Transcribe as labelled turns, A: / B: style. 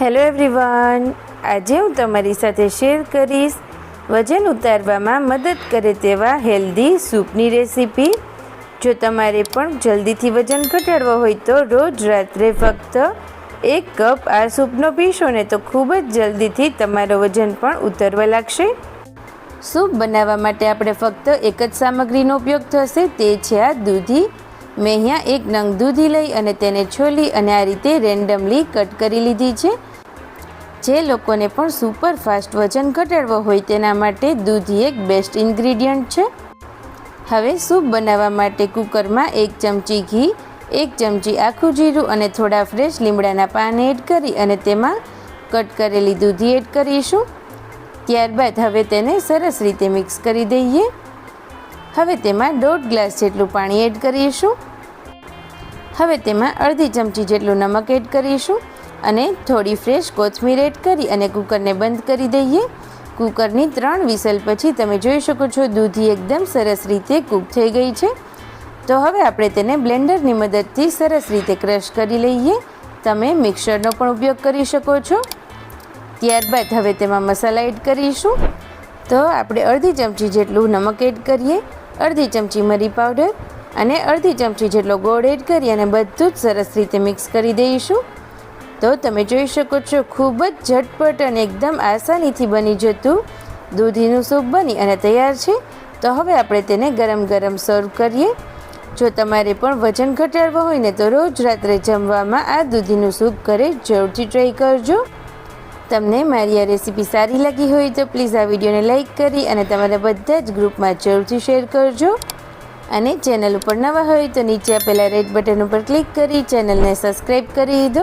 A: Hello everyone આજે હું તમારી સાથે શેર કરીશ વજન ઉતારવામાં મદદ કરે તેવા હેલ્ધી સૂપની રેસીપી જો તમારે પણ જલ્દીથી વજન ઘટાડવો હોય તો રોજ રાત્રે ફક્ત એક કપ આ સૂપનો પીશો ને તો ખૂબ જ જલ્દીથી તમારો વજન પણ ઉતરવા લાગશે. સૂપ બનાવવા માટે આપણે ફક્ત એક જ સામગ્રીનો ઉપયોગ થશે, તે છે આ દૂધી. મેં અહીંયા એક નંગ દૂધી લઈ અને તેને છોલી અને આ રીતે રેન્ડમલી કટ કરી લીધી છે. જે લોકોને પણ સુપર ફાસ્ટ વજન ઘટાડવો હોય તેના માટે દૂધ એક બેસ્ટ ઇન્ગ્રીડિયન્ટ છે. હવે સૂપ બનાવવા માટે કુકરમાં એક ચમચી ઘી, એક ચમચી આખું જીરું અને થોડા ફ્રેશ લીમડાના પાન એડ કરી અને તેમાં કટ કરેલી દૂધી એડ કરીશું. ત્યારબાદ હવે તેને સરસ રીતે મિક્સ કરી દઈએ. હવે તેમાં દોઢ ગ્લાસ જેટલું પાણી એડ કરીશું. હવે તેમાં અડધી ચમચી જેટલું નમક એડ કરીશું. અને થોડી ફ્રેશ કોથમીર એડ કરી અને કૂકરને બંધ કરી દઈએ. કૂકરની ત્રણ વિસલ પછી તમે જોઈ શકો છો, દૂધી એકદમ સરસ રીતે કૂક થઈ ગઈ છે. તો હવે આપણે તેને બ્લેન્ડરની મદદથી સરસ રીતે ક્રશ કરી લઈએ. તમે મિક્સરનો પણ ઉપયોગ કરી શકો છો. ત્યારબાદ હવે તેમાં મસાલા એડ કરીશું. તો આપણે અડધી ચમચી જેટલું નમક એડ કરીએ. અડધી ચમચી મરી પાવડર અને અડધી ચમચી જેટલો ગોળ એડ કરી અને બધું જ સરસ રીતે મિક્સ કરી દઈશું. તો તમે જોઈ શકો છો, ખૂબ જ ઝટપટ અને એકદમ આસાનીથી બની જતું દૂધીનું સૂપ બની અને તૈયાર છે. તો હવે આપણે તેને ગરમ ગરમ સર્વ કરીએ. જો તમારે પણ વજન ઘટાડવું હોય ને તો રોજ રાત્રે જમવામાં આ દૂધીનું સૂપ ઘરે જરૂરથી ટ્રાય કરજો. તમને મારી આ રેસીપી સારી લાગી હોય તો પ્લીઝ આ વિડીયોને લાઇક કરી અને તમારા બધા જ ગ્રુપમાં જરૂરથી શેર કરજો. અને ચેનલ ઉપર નવા હોય તો નીચે આપેલા રેડ બટન ઉપર ક્લિક કરી ચેનલને સબસ્ક્રાઈબ કરી દો.